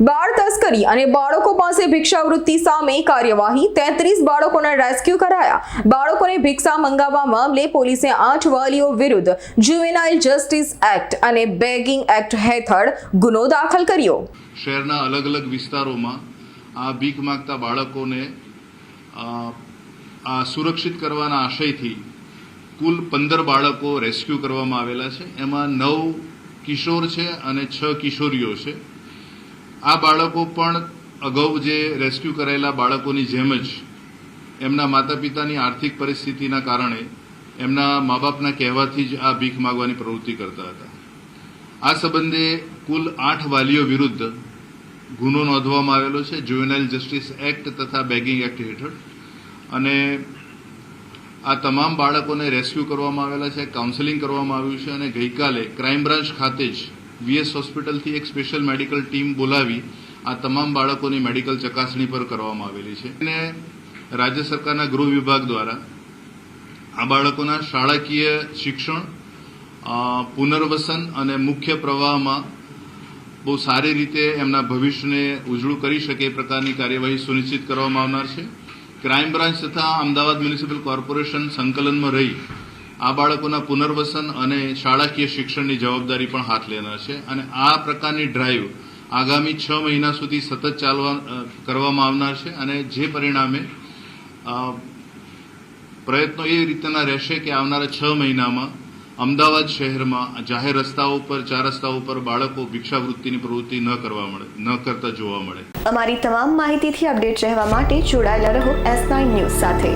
બાળ તસ્કરી અને બાળકો પાસે ભિક્ષાવૃત્તિ સામે કાર્યવાહી. તેત્રીસ બાળકોના રેસ્ક્યુ કરાયા. બાળકોને ભિક્ષા મંગાવવા મામલે પોલીસે આઠ વાલીઓ વિરુદ્ધ જુવેનાઇલ જસ્ટિસ એક્ટ અને બેગિંગ એક્ટ હેઠળ ગુનો દાખલ કર્યો. શહેરના અલગ અલગ વિસ્તારોમાં આ ભીખ માંગતા બાળકોને આ સુરક્ષિત કરવાના આશયથી કુલ પંદર બાળકો રેસ્ક્યુ કરવામાં આવેલા છે. એમાં નવ કિશોર છે અને છ કિશોરીઓ છે. આ બાળકો પણ અગાઉ જે રેસ્ક્યુ કરાયેલા બાળકોની જેમ જ એમના માતા પિતાની આર્થિક પરિસ્થિતિના કારણે એમના મા બાપના કહેવાથી જ આ ભીખ માગવાની પ્રવૃત્તિ કરતા હતા. આ સંબંધે કુલ આઠ વાલીઓ વિરુદ્ધ ગુનો નોંધવામાં આવેલો છે જુવેનાઇલ જસ્ટિસ એક્ટ તથા બેગિંગ એક્ટ હેઠળ. અને આ તમામ બાળકોને રેસ્ક્યુ કરવામાં આવેલા છે કાઉન્સેલિંગ કરવામાં આવ્યું છે અને ગઈકાલે ક્રાઇમ બ્રાન્ચ ખાતે જ વીએસ હોસ્પિટલથી એક સ્પેશિયલ મેડિકલ ટીમ બોલાવી આ તમામ બાળકોની મેડિકલ ચકાસણી પર કરવામાં આવેલી છે. અને રાજ્ય સરકારના ગૃહ વિભાગ દ્વારા આ બાળકોના શાળાકીય શિક્ષણ પુનર્વસન અને મુખ્ય પ્રવાહમાં બહુ સારી રીતે એમના ભવિષ્યને ઉજળું કરી શકે એ પ્રકારની કાર્યવાહી સુનિશ્ચિત કરવામાં આવનાર છે. ક્રાઇમ બ્રાન્ચ તથા અમદાવાદ મ્યુનિસિપલ કોર્પોરેશન સંકલનમાં રહી આ બાળકોના પુનર્વસન અને શાળાકીય શિક્ષણની જવાબદારી પણ હાથ લેનાર છે અને આ પ્રકારની ડ્રાઈવ આગામી છ મહિના સુધી સતત ચાલવા કરવામાં આવનાર છે અને જે પરિણામે પ્રયત્નો એ રીતના રહેશે કે આવનારા છ મહિનામાં અમદાવાદ શહેરમાં જાહેર રસ્તાઓ પર, ચાર રસ્તાઓ પર બાળકો ભિક્ષાવૃત્તિની પ્રવૃત્તિ ન કરવા મળે, ન કરતા જોવા મળે. અમારી તમામ માહિતીથી અપડેટ રહેવા માટે જોડાયેલા રહો એસ નાઇન ન્યૂઝ સાથે.